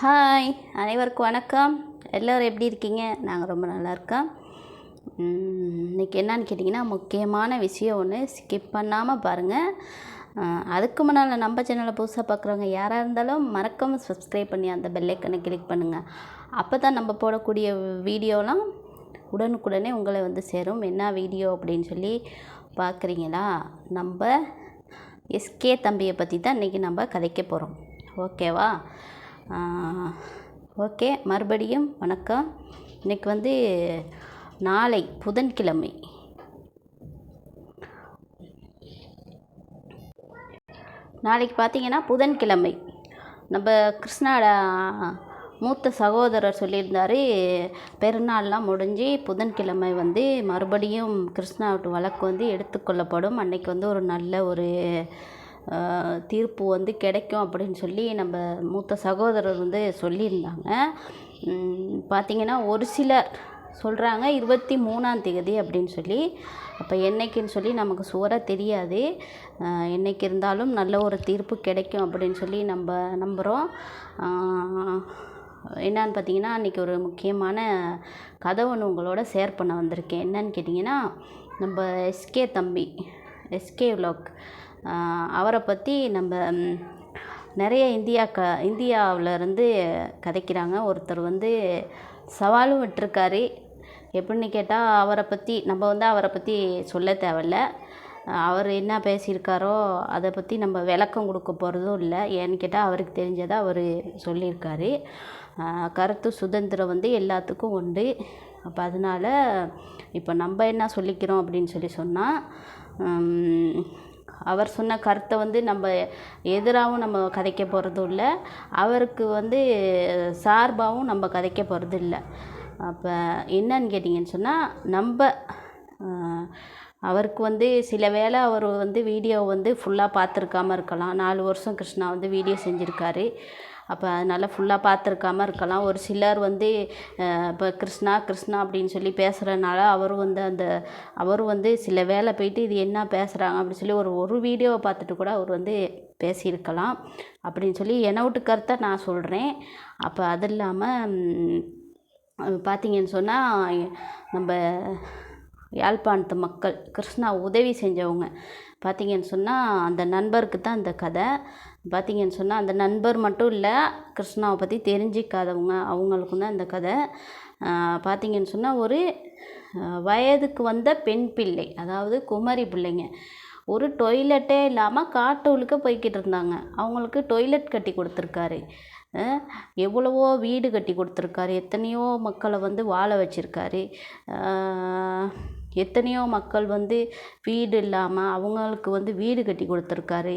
Hi அனைவருக்கும் வணக்கம். எல்லோரும் எப்படி இருக்கீங்க? நாங்கள் ரொம்ப நல்லா இருக்கோம். இன்றைக்கி என்னன்னு கேட்டிங்கன்னா முக்கியமான விஷயம் ஒன்று ஸ்கிப் பண்ணாமல் பாருங்கள் அதுக்கு முன்னால் நம்ம சேனலை புதுசாக பார்க்குறவங்க யாராக இருந்தாலும் மறக்காமல் சப்ஸ்கிரைப் பண்ணி அந்த பெல்லைக்கனை கிளிக் பண்ணுங்கள் அப்போ தான் நம்ம போடக்கூடிய வீடியோலாம் உடனுக்குடனே உங்களை வந்து சேரும். என்ன வீடியோ அப்படின்னு சொல்லி பார்க்குறீங்களா நம்ம எஸ்கே தம்பியை பற்றி தான் இன்றைக்கி நம்ம கதைக்க போகிறோம் ஓகேவா? ஓகே மறுபடியும் வணக்கம். இன்னைக்கு வந்து நாளை புதன்கிழமை. நாளைக்கு பார்த்தீங்கன்னா புதன்கிழமை. நம்ம கிருஷ்ணாட மூத்த சகோதரர் சொல்லியிருந்தாரு பெருநாள்லாம் முடிஞ்சு புதன்கிழமை வந்து மறுபடியும் கிருஷ்ணாவோட வழக்கு வந்து எடுத்துக்கொள்ளப்படும் அன்னைக்கு வந்து ஒரு நல்ல ஒரு தீர்ப்பு வந்து கிடைக்கும் அப்படின்னு சொல்லி நம்ம மூத்த சகோதரர் வந்து சொல்லியிருந்தாங்க. பார்த்திங்கன்னா பார்த்தீங்கன்னா ஒரு சிலர் சொல்கிறாங்க இருபத்தி மூணாம் தேதி அப்படின்னு சொல்லி. அப்போ என்னைக்குன்னு சொல்லி நமக்கு சுவராக தெரியாது. என்றைக்கு இருந்தாலும் நல்ல ஒரு தீர்ப்பு கிடைக்கும் அப்படின்னு சொல்லி நம்ம நம்புகிறோம் என்னன்னு பார்த்தீங்கன்னா அன்றைக்கி ஒரு முக்கியமான கதை ஒன்று உங்களோட ஷேர் பண்ண வந்திருக்கேன். என்னன்னு கேட்டிங்கன்னா நம்ம எஸ்கே தம்பி எஸ்கே விலாக் அவரை பற்றி நம்ம நிறைய இந்தியா க இந்தியாவில் இருந்து கதைக்கிறாங்க. ஒருத்தர் வந்து சவாலும் விட்டிருக்காரு. எப்படின்னு கேட்டால் அவரை பற்றி நம்ம வந்து அவரை பற்றி சொல்ல தேவையில்ல. அவர் என்ன பேசியிருக்காரோ அதை பற்றி நம்ம விளக்கம் கொடுக்க போகிறதும் இல்லை. ஏன்னு கேட்டால் அவருக்கு தெரிஞ்சதை அவர் சொல்லியிருக்காரு. கருத்து சுதந்திரம் வந்து எல்லாத்துக்கும் உண்டு. அப்போ அதனால் இப்போ நம்ம என்ன சொல்லிக்கிறோம் அப்படின்னு சொல்லி சொன்னால் அவர் சொன்ன கருத்தை வந்து நம்ம எதிராகவும் நம்ம கதைக்க போகிறதும் இல்லை. அவருக்கு வந்து சார்பாகவும் நம்ம கதைக்க போகிறது இல்லை. அப்போ என்னன்னு கேட்டிங்கன்னு சொன்னால் நம்ம அவருக்கு வந்து சில வேளை அவர் வந்து வீடியோ வந்து ஃபுல்லாக பார்த்துருக்காம இருக்கலாம். நாலு வருஷம் கிருஷ்ணா வந்து வீடியோ செஞ்சுருக்காரு. அப்போ அதனால் ஃபுல்லாக பார்த்துருக்காம இருக்கலாம். ஒரு சிலர் வந்து இப்போ கிருஷ்ணா கிருஷ்ணா அப்படின்னு சொல்லி பேசுகிறனால அவரும் வந்து அந்த அவரும் வந்து சில வேலை போயிட்டு இது என்ன பேசுகிறாங்க அப்படின்னு சொல்லி ஒரு ஒரு வீடியோவை பார்த்துட்டு கூட அவர் வந்து பேசியிருக்கலாம் அப்படின்னு சொல்லி என்னை விட்டு கருத்தை நான் சொல்கிறேன் அப்போ அது இல்லாமல் பார்த்தீங்கன்னு சொன்னால் நம்ம யாழ்ப்பாணத்து மக்கள் கிருஷ்ணா உதவி செஞ்சவங்க. பார்த்தீங்கன்னு சொன்னால் அந்த நண்பருக்கு தான் அந்த கதை. பார்த்தீங்கன்னு சொன்னால் அந்த நண்பர் மட்டும் இல்லை கிருஷ்ணாவை பற்றி தெரிஞ்சிக்காதவங்க அவங்களுக்கும் தான் இந்த கதை. பார்த்திங்கன்னு பார்த்தீங்கன்னு சொன்னால் ஒரு வயதுக்கு வந்த பெண் பிள்ளை அதாவது குமரி பிள்ளைங்க. ஒரு டொய்லெட்டே இல்லாமல் காட்டுவுளுக்க போய்கிட்டு இருந்தாங்க. அவங்களுக்கு டொய்லெட் கட்டி கொடுத்துருக்காரு. எவ்வளவோ வீடு கட்டி கொடுத்துருக்காரு. எத்தனையோ மக்களை வந்து வாழ வச்சுருக்காரு. எத்தனையோ மக்கள் வந்து வீடு இல்லாமல் அவங்களுக்கு வந்து வீடு கட்டி கொடுத்துருக்காரு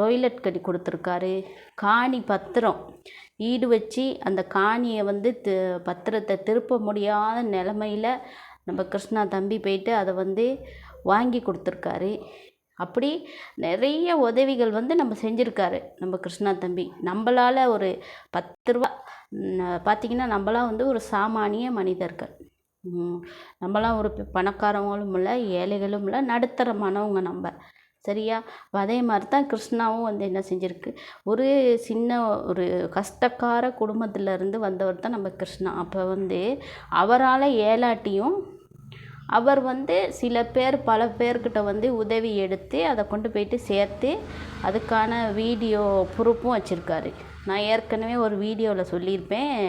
டொய்லெட் கட்டி கொடுத்துருக்காரு. காணி பத்திரம். ஈடு வச்சு அந்த காணியை வந்து தி பத்திரத்தை திருப்ப முடியாத நிலமையில் நம்ம கிருஷ்ணா தம்பி போயிட்டு அதை வந்து வாங்கி கொடுத்துருக்காரு. அப்படி நிறைய உதவிகள் வந்து நம்ம செஞ்சுருக்காரு நம்ம கிருஷ்ணா தம்பி. நம்மளால் ஒரு பத்து ரூபா பார்த்திங்கன்னா நம்மளாம் வந்து ஒரு சாமானிய மனிதர்கள். நம்மலாம் நம்மளாம் ஒரு பணக்காரவங்களும் இல்லை ஏழைகளும் இல்லை நடுத்தரமானவங்க நம்ம. சரியா? அதே மாதிரி தான் கிருஷ்ணாவும் வந்து என்ன செஞ்சுருக்கு? ஒரு சின்ன ஒரு கஷ்டக்கார குடும்பத்திலேருந்து வந்தவர் தான் நம்ம கிருஷ்ணா. அப்போ வந்து அவரால் ஏலாட்டியும் அவர் வந்து சில பேர் பல பேர்கிட்ட வந்து உதவி எடுத்து அதை கொண்டு போயிட்டு சேர்த்து அதுக்கான வீடியோ ப்ரூஃபும் வச்சுருக்காரு. நான் ஏற்கனவே ஒரு வீடியோவில் சொல்லியிருப்பேன்.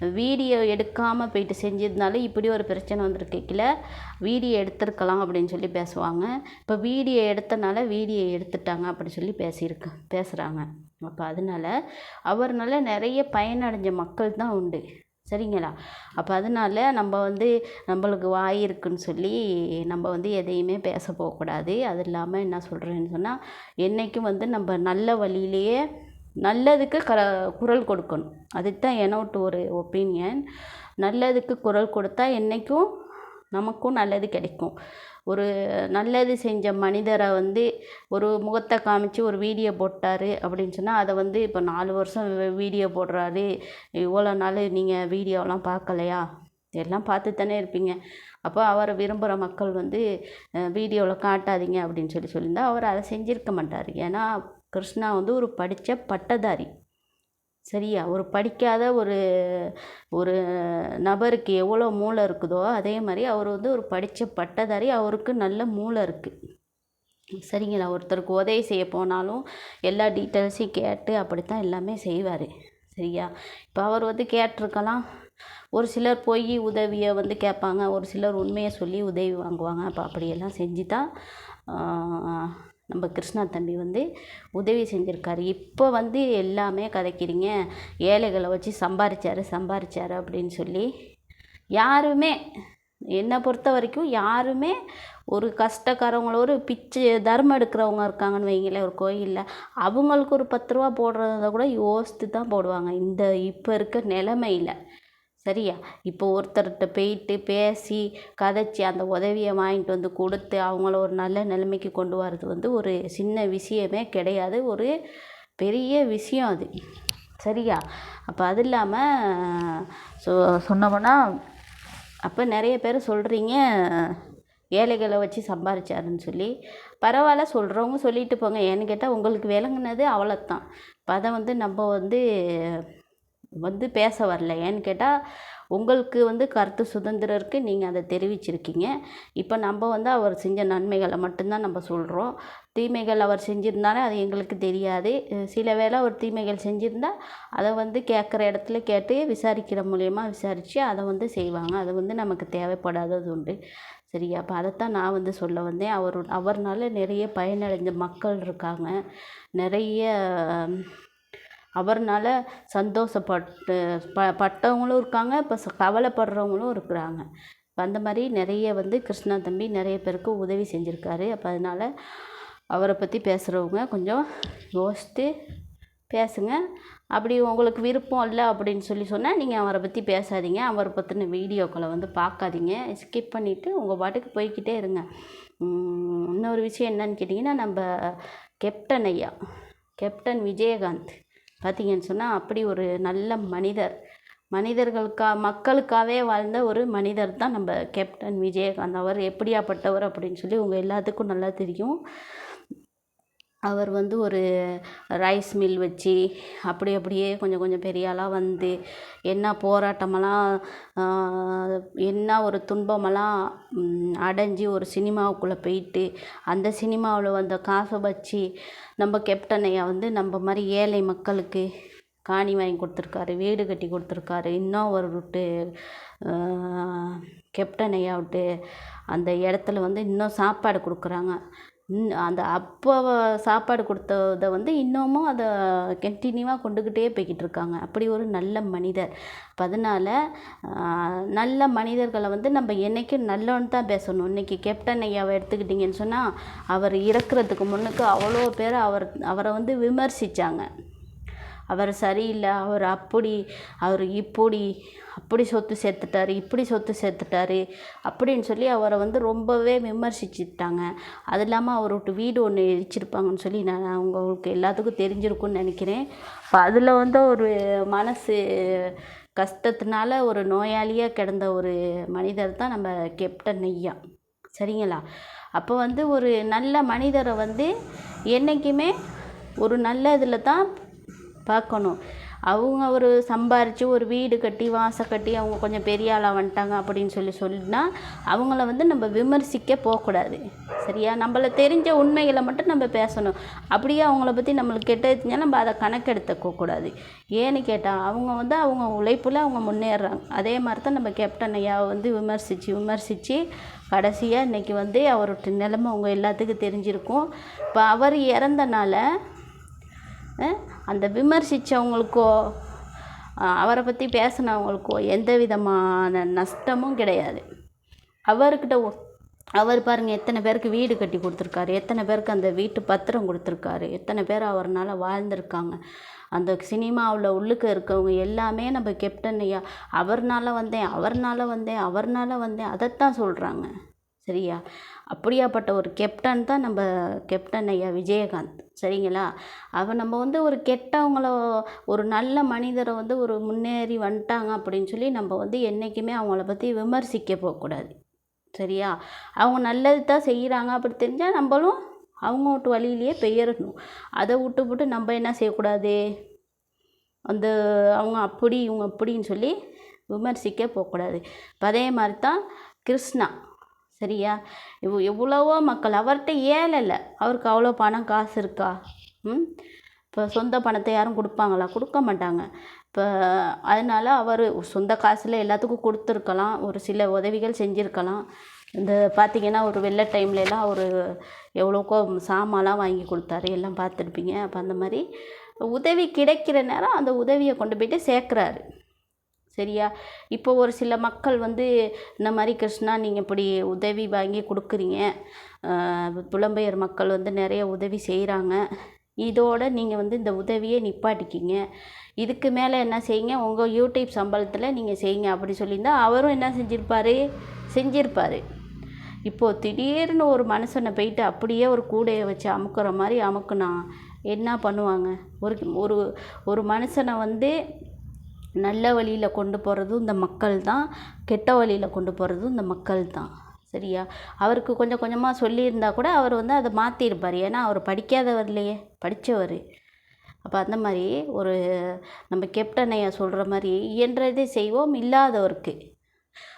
வீடியோ எடுக்காமல் போயிட்டு செஞ்சதுனால இப்படி ஒரு பிரச்சனை வந்திருக்கல வீடியோ எடுத்திருக்கலாம் அப்படின்னு சொல்லி பேசுவாங்க. இப்போ வீடியோ எடுத்தனால வீடியோ எடுத்துட்டாங்க அப்படின்னு சொல்லி பேசியிருக்க பேசுகிறாங்க அப்போ அதனால அவர்னால நிறைய பயனடைஞ்ச மக்கள் தான் உண்டு. சரிங்களா? அப்போ அதனால நம்ம வந்து நம்மளுக்கு வாய் இருக்குன்னு சொல்லி நம்ம வந்து எதையுமே பேச போகக்கூடாது. அது இல்லாமல் என்ன சொல்கிறேன்னு சொன்னால் என்றைக்கும் வந்து நம்ம நல்ல வழியிலேயே நல்லதுக்கு க குரல் கொடுக்கணும். அதுதான் என்னோட ஒரு ஒப்பீனியன் நல்லதுக்கு குரல் கொடுத்தா என்றைக்கும் நமக்கும் நல்லது கிடைக்கும். ஒரு நல்லது செஞ்ச மனிதரை வந்து ஒரு முகத்தை காமிச்சு ஒரு வீடியோ போட்டார் அப்படின்னு சொன்னால் அதை வந்து இப்போ நாலு வருஷம் வீடியோ போடுறாரு. இவ்வளோ நாள் நீங்கள் வீடியோலாம் பார்க்கலையா? எல்லாம் பார்த்து தானே இருப்பீங்க. அப்போ அவரை விரும்புகிற மக்கள் வந்து வீடியோவில் காட்டாதீங்க அப்படின்னு சொல்லி சொல்லியிருந்தா அவர் அதை செஞ்சுருக்க மாட்டார். ஏன்னா கிருஷ்ணா வந்து ஒரு படித்த பட்டதாரி. சரியா? ஒரு படிக்காத ஒரு ஒரு நபருக்கு எவ்வளோ மூளை இருக்குதோ அதே மாதிரி அவர் வந்து ஒரு படித்த பட்டதாரி அவருக்கு நல்ல மூளை இருக்குது சரிங்களா? ஒருத்தருக்கு உதவி செய்ய போனாலும் எல்லா டீட்டெயில்ஸையும் கேட்டு அப்படித்தான் எல்லாமே செய்வார். சரியா? இப்போ அவர் வந்து கேட்டிருக்கலாம். ஒரு சிலர் போய் உதவியை வந்து கேட்பாங்க. ஒரு சிலர் உண்மையை சொல்லி உதவி வாங்குவாங்க. அப்போ அப்படியெல்லாம் செஞ்சு தான் நம்ம கிருஷ்ணா தம்பி வந்து உதவி செஞ்சுருக்காரு. இப்போ வந்து எல்லாமே கதைக்கிறீங்க. ஏழைகளை வச்சு சம்பாரிச்சாரு சம்பாரிச்சாரு அப்படின்னு சொல்லி. யாருமே என்னை பொறுத்த வரைக்கும் யாருமே ஒரு கஷ்டக்காரவங்கள ஒரு பிச்சை தர்மம் எடுக்கிறவங்க இருக்காங்கன்னு வைங்களேன் ஒரு கோயிலில். அவங்களுக்கு ஒரு பத்து ரூபா போடுறத கூட யோசித்து தான் போடுவாங்க. இந்த இப்போ இருக்க நிலமையில். சரியா? இப்போ ஒருத்தர்கிட்ட போயிட்டு பேசி கதைச்சி அந்த உதவியை வாங்கிட்டு வந்து கொடுத்து அவங்கள ஒரு நல்ல நிலைமைக்கு கொண்டு வர்றது வந்து ஒரு சின்ன விஷயமே கிடையாது. ஒரு பெரிய விஷயம் அது. சரியா? அப்போ அது இல்லாமல் சொ சொன்னோம்னா அப்போ நிறைய பேர் சொல்கிறீங்க ஏழைகளை வச்சு சம்பாரிச்சாருன்னு சொல்லி. பரவாயில்ல சொல்கிறவங்க சொல்லிட்டு போங்க. ஏன்னு கேட்டால் உங்களுக்கு விளங்குனது அவ்வளோத்தான் இப்போ அதை வந்து நம்ம வந்து வந்து பேச வரல. ஏன்னு கேட்டால் உங்களுக்கு வந்து கருத்து சுதந்திரம் இருக்குது நீங்கள் அதை தெரிவிச்சிருக்கீங்க. இப்போ நம்ம வந்து அவர் செஞ்ச நன்மைகளை மட்டும்தான் நம்ம சொல்கிறோம் தீமைகள் அவர் செஞ்சுருந்தாலே அது எங்களுக்கு தெரியாது. சில வேளை அவர் தீமைகள் செஞ்சுருந்தா அதை வந்து கேட்குற இடத்துல கேட்டு விசாரிக்கிற மூலயமா விசாரித்து அதை வந்து செய்வாங்க. அது வந்து நமக்கு தேவைப்படாதது உண்டு. சரியா? அப்போ அதைத்தான் நான் வந்து சொல்ல வந்தேன். அவர் அவர்னால நிறைய பயனடைஞ்ச மக்கள் இருக்காங்க. நிறைய அவர்னால் சந்தோஷப்பட்டு ப பட்டவங்களும் இருக்காங்க இப்போ கவலைப்படுறவங்களும் இருக்கிறாங்க. இப்போ அந்த மாதிரி நிறைய வந்து கிருஷ்ணா தம்பி நிறைய பேருக்கு உதவி செஞ்சுருக்காரு. அப்போ அதனால் அவரை பற்றி பேசுகிறவங்க கொஞ்சம் யோசித்து பேசுங்க. அப்படி உங்களுக்கு விருப்பம் இல்லை அப்படின்னு சொல்லி சொன்னால் நீங்கள் அவரை பற்றி பேசாதீங்க. அவரை பற்றின வீடியோக்களை வந்து பார்க்காதீங்க ஸ்கிப் பண்ணிவிட்டு உங்கள் பாட்டுக்கு போய்க்கிட்டே இருங்க. இன்னொரு விஷயம் என்னன்னு கேட்டிங்கன்னா நம்ம கெப்டன் ஐயா கெப்டன் விஜயகாந்த். பார்த்தீங்கன்னு சொன்னால் அப்படி ஒரு நல்ல மனிதர். மனிதர்களுக்கா மக்களுக்காகவே வாழ்ந்த ஒரு மனிதர் தான் நம்ம கேப்டன் விஜயகாந்த். அவர் எப்படியாப்பட்டவர் அப்படின்னு சொல்லி உங்கள் எல்லாத்துக்கும் நல்லா தெரியும். அவர் வந்து ஒரு ரைஸ் மில் வச்சு அப்படி அப்படியே கொஞ்சம் கொஞ்சம் பெரிய ஆளாக வந்து என்ன போராட்டமெல்லாம் என்ன ஒரு துன்பமெல்லாம் அடைஞ்சு ஒரு சினிமாவுக்குள்ளே போயிட்டு அந்த சினிமாவில் வந்த காசை வச்சு நம்ம கேப்டன் ஐயா வந்து நம்ம மாதிரி ஏழை மக்களுக்கு காணி வாங்கி கொடுத்துருக்காரு வீடு கட்டி கொடுத்துருக்காரு. இன்னும் ஒரு விட்டு கேப்டன் ஐயா விட்டு அந்த இடத்துல வந்து இன்னும் சாப்பாடு கொடுக்குறாங்க. அந்த அப்போ சாப்பாடு கொடுத்தத வந்து இன்னமும் அதை கண்டினியூவாக கொண்டுக்கிட்டே போய்கிட்டு இருக்காங்க அப்படி ஒரு நல்ல மனிதர். அப்போ அதனால் நல்ல மனிதர்களை வந்து நம்ம என்றைக்கும் நல்லவன்னு தான் பேசணும். இன்றைக்கி கேப்டன் ஐயாவை எடுத்துக்கிட்டிங்கன்னு சொன்னால் அவர் இறக்குறதுக்கு முன்னுக்கு அவ்வளோ பேர் அவர் அவரை வந்து விமர்சித்தாங்க அவர் சரியில்லை அவர் அப்படி அவர் இப்படி அப்படி சொத்து சேர்த்துட்டாரு இப்படி சொத்து சேர்த்துட்டாரு அப்படின்னு சொல்லி அவரை வந்து ரொம்பவே விமர்சிச்சுட்டாங்க. அது இல்லாமல் அவர் விட்டு வீடு ஒன்று இடிச்சிருப்பாங்கன்னு சொல்லி நான் அவங்களுக்கு எல்லாத்துக்கும் தெரிஞ்சிருக்கும்னு நினைக்கிறேன். இப்போ அதில் வந்து ஒரு மனசு கஷ்டத்தினால ஒரு நோயாளியாக கிடந்த ஒரு மனிதர் தான் நம்ம கேப்டன் ஐயா. சரிங்களா? அப்போ வந்து ஒரு நல்ல மனிதரை வந்து என்றைக்குமே ஒரு நல்ல இதில் தான் பார்க்கணும். அவங்க ஒரு சம்பாரித்து ஒரு வீடு கட்டி வாசல் கட்டி அவங்க கொஞ்சம் பெரிய ஆளாக வந்துட்டாங்க அப்படின்னு சொல்லி சொன்னால் அவங்கள வந்து நம்ம விமர்சிக்க போகக்கூடாது. சரியா? நம்மள தெரிஞ்ச உண்மைகளை மட்டும் நம்ம பேசணும். அப்படியே அவங்கள பற்றி நம்மளுக்கு கெட்டதுன்னா நம்ம அதை கணக்கெடுத்துக்கக்கூடாது ஏன்னு கேட்டால் அவங்க வந்து அவங்க உழைப்பில் அவங்க முன்னேறாங்க. அதே மாதிரி தான் நம்ம கேப்டன் ஐயாவை வந்து விமர்சித்து விமர்சித்து கடைசியாக இன்றைக்கி வந்து அவரோட நிலைமை அவங்க எல்லாத்துக்கும் தெரிஞ்சிருக்கும். இப்போ அவர் இறந்தனால அந்த விமர்சித்தவங்களுக்கோ அவரை பற்றி பேசினவங்களுக்கோ எந்த விதமான நஷ்டமும் கிடையாது. அவர்கிட்ட அவர் பாருங்கள் எத்தனை பேருக்கு வீடு கட்டி கொடுத்துருக்காரு எத்தனை பேருக்கு அந்த வீட்டு பத்திரம் கொடுத்துருக்காரு எத்தனை பேர் அவர்னால் வாழ்ந்திருக்காங்க. அந்த சினிமாவில் உள்ளுக்கு இருக்கவங்க எல்லாமே நம்ம கெப்டன் ஐயா அவர்னால் வந்தேன் அவர்னால் வந்தேன் அவர்னால் வந்தேன் அதைத்தான் சொல்கிறாங்க சரியா? அப்படியாப்பட்ட ஒரு கெப்டன் தான் நம்ம கெப்டன் ஐயா விஜயகாந்த். சரிங்களா? அவ நம்ம வந்து ஒரு கெட்டவங்கள ஒரு நல்ல மனிதரை வந்து ஒரு முன்னேறி வந்துட்டாங்க அப்படின்னு சொல்லி நம்ம வந்து என்றைக்குமே அவங்கள பற்றி விமர்சிக்க போகக்கூடாது. சரியா? அவங்க நல்லது தான் செய்கிறாங்க அப்படி தெரிஞ்சால் நம்மளும் அவங்க விட்டு வழியிலேயே பெயரணும். அதை விட்டு விட்டு நம்ம என்ன செய்யக்கூடாது? அந்த அவங்க அப்படி இவங்க அப்படின்னு சொல்லி விமர்சிக்க போகக்கூடாது. இப்போ அதே மாதிரி தான் கிருஷ்ணா. சரியா? இவ் எவ்வளவோ மக்கள் அவர்கிட்ட ஏழலை அவருக்கு அவ்வளோ பணம் காசு இருக்கா? ம்? இப்போ சொந்த பணத்தை யாரும் கொடுப்பாங்களா? கொடுக்க மாட்டாங்க. இப்போ அதனால அவர் சொந்த காசில் எல்லாத்துக்கும் கொடுத்துருக்கலாம். ஒரு சில உதவிகள் செஞ்சுருக்கலாம். இந்த பார்த்திங்கன்னா ஒரு வெள்ளை டைம்லலாம் அவர் எவ்வளோக்கோ சாமான்லாம் வாங்கி கொடுத்தாரு. எல்லாம் பார்த்துருப்பீங்க. அப்போ அந்த மாதிரி உதவி கிடைக்கிற நேரம் அந்த உதவியை கொண்டு போயிட்டு சேர்க்குறாரு. சரியா? இப்போ ஒரு சில மக்கள் வந்து இந்த மாதிரி கிருஷ்ணா நீங்கள் இப்படி உதவி வாங்கி கொடுக்குறீங்க. புலம்பெயர் மக்கள் வந்து நிறைய உதவி செய்கிறாங்க இதோட நீங்கள் வந்து இந்த உதவியை நிப்பாட்டிக்கிங்க. இதுக்கு மேலே என்ன செய்யுங்க? உங்கள் யூடியூப் சம்பளத்தில் நீங்கள் செய்யுங்க அப்படி சொல்லியிருந்தால் அவரும் என்ன செஞ்சுருப்பார்? செஞ்சுருப்பார். இப்போது திடீர்னு ஒரு மனுஷனை போயிட்டு அப்படியே ஒரு கூடையை வச்சு அமுக்குற மாதிரி அமுக்குனா என்ன பண்ணுவாங்க? ஒரு ஒரு ஒரு மனுஷனை வந்து நல்ல வழியில் கொண்டு போகிறதும் இந்த மக்கள் தான் கெட்ட வழியில் கொண்டு போகிறதும் இந்த மக்கள் தான் சரியா? அவருக்கு கொஞ்சம் கொஞ்சமாக சொல்லியிருந்தா கூட அவர் வந்து அதை மாற்றிருப்பார் ஏன்னா அவர் படிக்காதவர் இல்லையே படித்தவர் அப்போ அந்த மாதிரி ஒரு நம்ம கெப்டனையா சொல்கிற மாதிரி இயன்றதை செய்வோம் இல்லாதவருக்கு.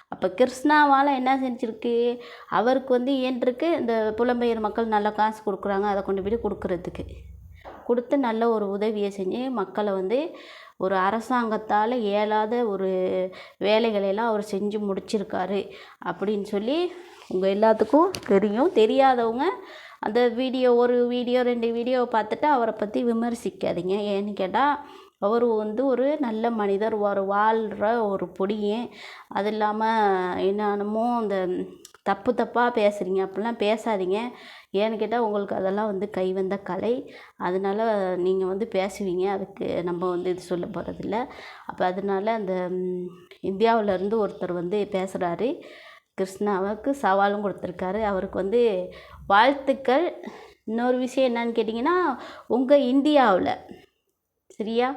அப்போ கிருஷ்ணாவால் என்ன செஞ்சுருக்கு? அவருக்கு வந்து இயன்றிருக்கு இந்த புலம்பெயர் மக்கள் நல்லா காசு கொடுக்குறாங்க அதை கொண்டு போய் கொடுக்குறதுக்கு. கொடுத்து நல்ல ஒரு உதவியை செஞ்சு மக்களை வந்து ஒரு அரசாங்கத்தால் இயலாத ஒரு வேலைகளையெல்லாம் அவர் செஞ்சு முடிச்சிருக்காரு அப்படின்னு சொல்லி உங்கள் எல்லாத்துக்கும் தெரியும். தெரியாதவங்க அந்த வீடியோ ஒரு வீடியோ ரெண்டு வீடியோ பார்த்துட்டு அவரை பற்றி விமர்சிக்காதீங்க. ஏன்னு கேட்டால் அவர் வந்து ஒரு நல்ல மனிதர் ஒரு வாழ்கிற ஒரு பொடியன். அது இல்லாமல் என்னென்னமோ அந்த தப்பு தப்பாக பேசுகிறீங்க அப்படிலாம் பேசாதீங்க. ஏன்னு கேட்டால் உங்களுக்கு அதெல்லாம் வந்து கை வந்த கலை. அதனால் நீங்கள் வந்து பேசுவீங்க. அதுக்கு நம்ம வந்து இது சொல்ல போகிறதில்ல அப்போ அதனால அந்த இந்தியாவிலேருந்து ஒருத்தர் வந்து பேசுகிறாரு கிருஷ்ணாவுக்கு சவாலும் கொடுத்துருக்காரு. அவருக்கு வந்து வாழ்த்துக்கள். இன்னொரு விஷயம் என்னன்னு கேட்டிங்கன்னா உங்கள் இந்தியாவில் சரியா?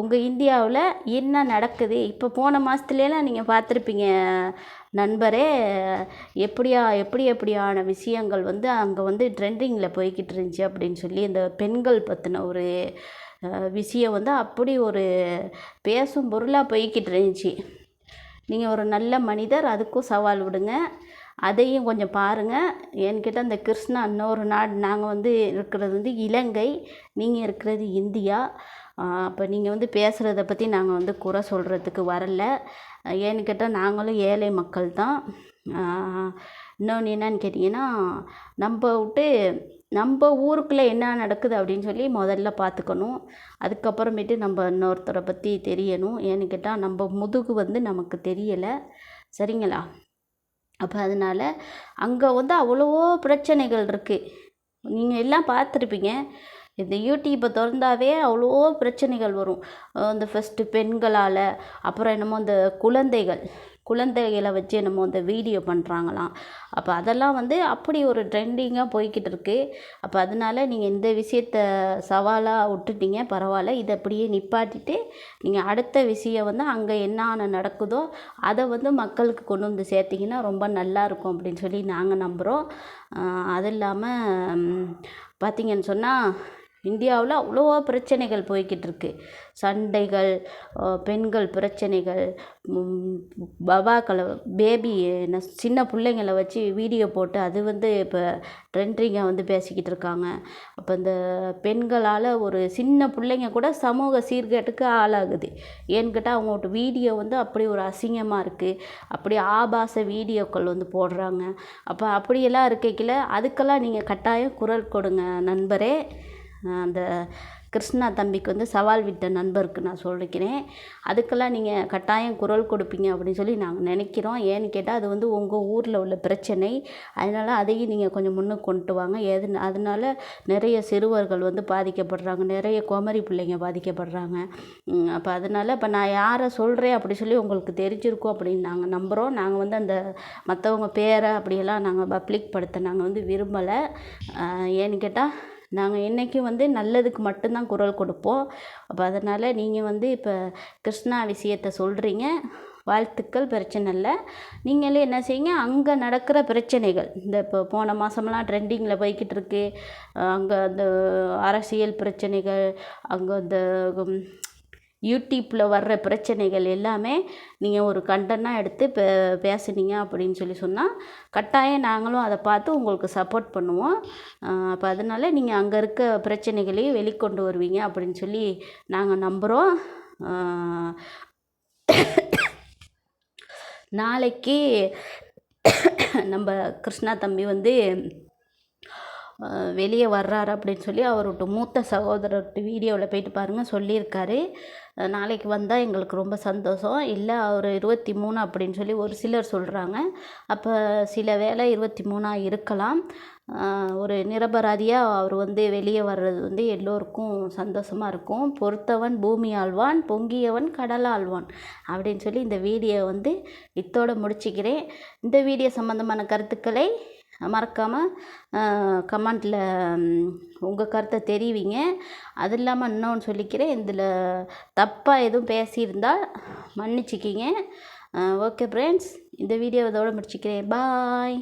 உங்கள் இந்தியாவில் என்ன நடக்குது? இப்போ போன மாதத்துலலாம் நீங்கள் பார்த்துருப்பீங்க நண்பரே. எப்படியா எப்படி எப்படியான விஷயங்கள் வந்து அங்கே வந்து ட்ரெண்டிங்கில் போய்கிட்டு இருந்துச்சு அப்படின்னு சொல்லி இந்த பெண்கள் பற்றின ஒரு விஷயம் வந்து அப்படி ஒரு பேசும் பொருளாக போய்கிட்டு இருந்துச்சு. நீங்கள் ஒரு நல்ல மனிதர் அதுக்கும் சவால் விடுங்க. அதையும் கொஞ்சம் பாருங்கள் என்கிட்ட அந்த கிருஷ்ணா இன்னொரு நாடு நாங்கள் வந்து இருக்கிறது வந்து இலங்கை நீங்கள் இருக்கிறது இந்தியா. அப்போ நீங்கள் வந்து பேசுகிறத பற்றி நாங்கள் வந்து குறை சொல்கிறதுக்கு வரல. ஏன்னு கேட்டால் நாங்களும் ஏழை மக்கள் தான். இன்னொன்று என்னன்னு கேட்டிங்கன்னா நம்ம விட்டு நம்ம ஊருக்குள்ளே என்ன நடக்குது அப்படின்னு சொல்லி முதல்ல பார்த்துக்கணும் அதுக்கப்புறமேட்டு நம்ம இன்னொருத்தரை பற்றி தெரியணும். ஏன்னு கேட்டால் நம்ம முதுகு வந்து நமக்கு தெரியலை. சரிங்களா? அப்போ அதனால் அங்கே வந்து அவ்வளவோ பிரச்சனைகள் இருக்குது நீங்கள் எல்லாம் பார்த்துருப்பீங்க. இந்த யூடியூப்பை திறந்தாவே அவ்வளோ பிரச்சனைகள் வரும். இந்த ஃபஸ்ட்டு பெண்களால் அப்புறம் என்னமோ இந்த குழந்தைகள் குழந்தைகளை வச்சு என்னமோ இந்த வீடியோ பண்ணுறாங்களாம் அப்போ அதெல்லாம் வந்து அப்படி ஒரு ட்ரெண்டிங்காக போய்கிட்டு இருக்குது அப்போ அதனால நீங்கள் இந்த விஷயத்த சவாலாக விட்டுட்டீங்க பரவாயில்ல. இதை அப்படியே நிப்பாட்டிட்டு நீங்கள் அடுத்த விஷயம் வந்து அங்கே என்னென்ன நடக்குதோ அதை வந்து மக்களுக்கு கொண்டு வந்து சேர்த்திங்கன்னா ரொம்ப நல்லாயிருக்கும் அப்படின்னு சொல்லி நாங்கள் நம்புகிறோம் அது இல்லாமல் பார்த்திங்கன்னு சொன்னால் இந்தியாவில் அவ்வளோ பிரச்சனைகள் போய்கிட்டு இருக்குது சண்டைகள் பெண்கள் பிரச்சனைகள் பபாக்களை பேபி என்ன சின்ன பிள்ளைங்கள வச்சு வீடியோ போட்டு அது வந்து இப்போ ட்ரெண்டிங்காக வந்து பேசிக்கிட்டு இருக்காங்க. அப்போ இந்த பெண்களால் ஒரு சின்ன பிள்ளைங்க கூட சமூக சீர்கேட்டுக்கு ஆளாகுது. ஏன்னு கேட்டால் அவங்களோட வீடியோ வந்து அப்படி ஒரு அசிங்கமாக இருக்குது அப்படி ஆபாச வீடியோக்கள் வந்து போடுறாங்க. அப்போ அப்படியெல்லாம் இருக்கைக்கில் அதுக்கெல்லாம் நீங்கள் கட்டாயம் குரல் கொடுங்க நண்பரே. அந்த கிருஷ்ணா தம்பிக்கு வந்து சவால் விட்ட நண்பருக்கு நான் சொல்லிக்கிறேன். அதுக்கெல்லாம் நீங்கள் கட்டாயம் குரல் கொடுப்பீங்க அப்படின்னு சொல்லி நாங்கள் நினைக்கிறோம். ஏன்னு கேட்டால் அது வந்து உங்கள் ஊரில் உள்ள பிரச்சனை. அதனால் அதையும் நீங்கள் கொஞ்சம் முன்னுக்கு கொண்டு வாங்க. எது அதனால் நிறைய சிறுவர்கள் வந்து பாதிக்கப்படுறாங்க. நிறைய குமரி பிள்ளைங்க பாதிக்கப்படுறாங்க. அப்போ அதனால் இப்போ நான் யாரை சொல்கிறேன் அப்படி சொல்லி உங்களுக்கு தெரிஞ்சிருக்கோம் அப்படின்னு நாங்கள் நம்புகிறோம் நாங்கள் வந்து அந்த மற்றவங்க பேரை அப்படியெல்லாம் நாங்கள் பப்ளிக் படுத்த நாங்கள் வந்து விரும்பலை. ஏன்னு கேட்டால் நாங்கள் என்றைக்கும் வந்து நல்லதுக்கு மட்டும்தான் குரல் கொடுப்போம். அப்போ அதனால் நீங்கள் வந்து இப்போ கிருஷ்ணா விஷயத்தை சொல்கிறீங்க வாழ்த்துக்கள் பிரச்சனை இல்லை. நீங்களே என்ன செய்யுங்க அங்கே நடக்கிற பிரச்சனைகள் இந்த இப்போ போன மாதமெல்லாம் ட்ரெண்டிங்கில் போய்கிட்டு இருக்கு. அங்கே அந்த அரசியல் பிரச்சனைகள் அங்கே அந்த யூடியூப்பில் வர்ற பிரச்சனைகள் எல்லாமே நீங்கள் ஒரு கண்டனாக எடுத்து பே பேசுனீங்க அப்படின்னு சொல்லி சொன்னால் கட்டாயம் நாங்களும் அதை பார்த்து உங்களுக்கு சப்போர்ட் பண்ணுவோம். அப்போ அதனால நீங்கள் அங்கே இருக்க பிரச்சனைகளையும் வெளிக்கொண்டு வருவீங்க அப்படின்னு சொல்லி நாங்கள் நம்புகிறோம் நாளைக்கு நம்ம கிருஷ்ணா தம்பி வந்து வெளியே வர்றாரு அப்படின்னு சொல்லி அவரோட மூத்த சகோதரர்கிட்ட வீடியோவில் போயிட்டு பாருங்கள் சொல்லியிருக்காரு. நாளைக்கு வந்தால் எங்களுக்கு ரொம்ப சந்தோஷம். இல்லை அவர் இருபத்தி மூணு அப்படின்னு சொல்லி ஒரு சிலர் சொல்கிறாங்க அப்போ சில வேளை இருபத்தி மூணாக இருக்கலாம். ஒரு நிரபராதியாக அவர் வந்து வெளியே வர்றது வந்து எல்லோருக்கும் சந்தோஷமாக இருக்கும். பொறுத்தவன் பூமி ஆழ்வான் பொங்கியவன் கடல் ஆழ்வான் அப்படின்னு சொல்லி இந்த வீடியோ வந்து இத்தோடு முடிச்சுக்கிறேன். இந்த வீடியோ சம்மந்தமான கருத்துக்களை மறக்காமல் கமெண்ட்டில் உங்கள் கருத்தை தெரிவிங்க. அது இல்லாமல் இன்னொன்று சொல்லிக்கிறேன். இதில் தப்பாக எதுவும் பேசியிருந்தால் மன்னிச்சிக்கிங்க. ஓகே ஃப்ரெண்ட்ஸ் இந்த வீடியோ இதோட முடிச்சிக்கிறேன். பாய்